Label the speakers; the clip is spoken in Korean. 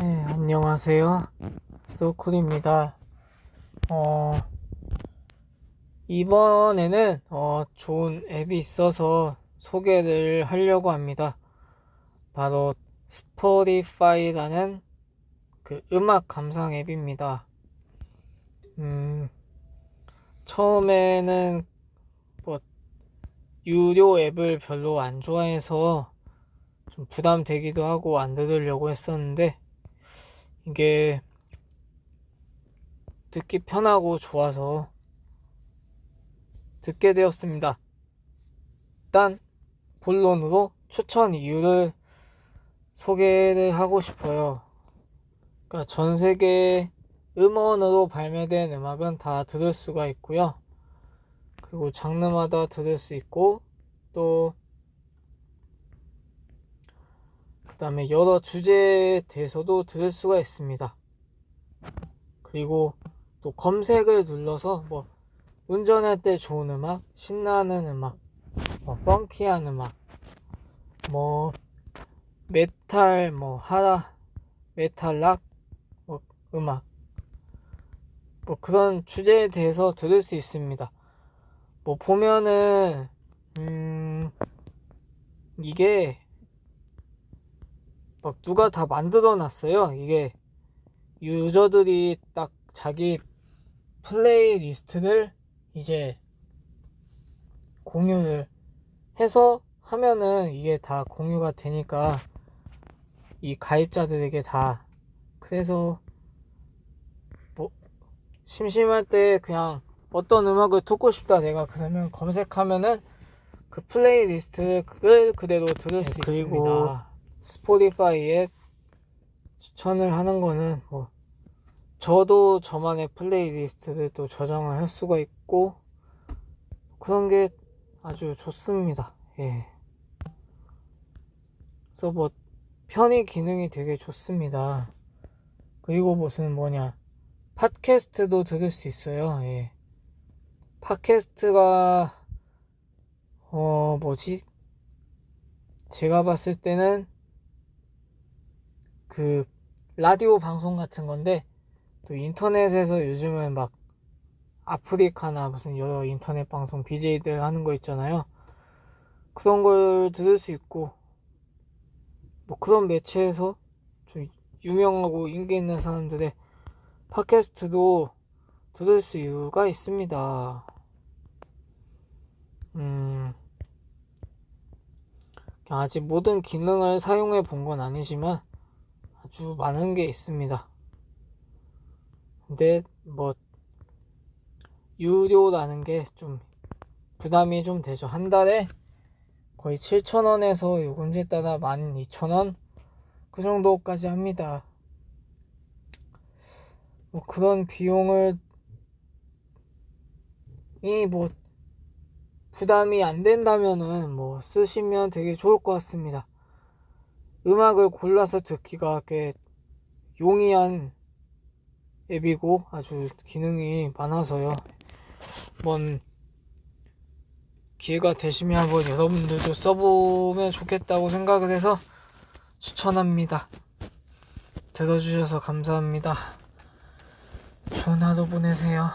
Speaker 1: 네, 안녕하세요. 소쿨입니다. 어, 이번에는 어, 좋은 앱이 있어서 소개를 하려고 합니다. 바로 스포티파이라는 그 음악 감상 앱입니다. 음, 처음에는 뭐 유료 앱을 별로 안 좋아해서 좀 부담되기도 하고 안 들으려고 했었는데 이게 듣기 편하고 좋아서 듣게 되었습니다. 일단 본론으로 추천 이유를 소개를 하고 싶어요. 그러니까 전 세계 음원으로 발매된 음악은 다 들을 수가 있고요. 그리고 장르마다 들을 수 있고 또 그 다음에 여러 주제에 대해서도 들을 수가 있습니다. 그리고 또 검색을 눌러서 뭐 운전할 때 좋은 음악, 신나는 음악, 뭐 펑키한 음악, 뭐 메탈, 뭐 하라, 메탈 락, 뭐 음악, 뭐 그런 주제에 대해서 들을 수 있습니다. 뭐 보면은 음 이게 막 누가 다 만들어 놨어요. 이게 유저들이 딱 자기 플레이리스트를 이제 공유를 해서 하면은 이게 다 공유가 되니까 이 가입자들에게 다 그래서 뭐 심심할 때 그냥 어떤 음악을 듣고 싶다 내가 그러면 검색하면은 그 플레이리스트를 그대로 들을 수
Speaker 2: 그리고
Speaker 1: 있습니다. 스포티파이에 추천을 하는 거는 뭐 저도 저만의 플레이리스트를 또 저장을 할 수가 있고 그런 게 아주 좋습니다. 예. 그래서 뭐 편의 기능이 되게 좋습니다. 그리고 무슨 뭐냐 팟캐스트도 들을 수 있어요. 예. 팟캐스트가 어 뭐지? 제가 봤을 때는 그 라디오 방송 같은 건데 또 인터넷에서 요즘은 막 아프리카나 무슨 여러 인터넷 방송 BJ들 하는 거 있잖아요. 그런 걸 들을 수 있고 뭐 그런 매체에서 좀 유명하고 인기 있는 사람들의 팟캐스트도 들을 수가 있습니다. 음, 아직 모든 기능을 사용해 본 건 아니지만 아주 많은 게 있습니다. 근데 뭐 유료라는 게 좀 부담이 좀 되죠. 한 달에 거의 7,000원에서 요금제 따라 12,000원 그 정도까지 합니다. 뭐 그런 비용을 이 뭐 부담이 안 된다면은 뭐 쓰시면 되게 좋을 것 같습니다. 음악을 골라서 듣기가 꽤 용이한 앱이고 아주 기능이 많아서요. 뭔 기회가 되시면 한번 여러분들도 써보면 좋겠다고 생각을 해서 추천합니다. 들어주셔서 감사합니다. 좋은 하루 보내세요.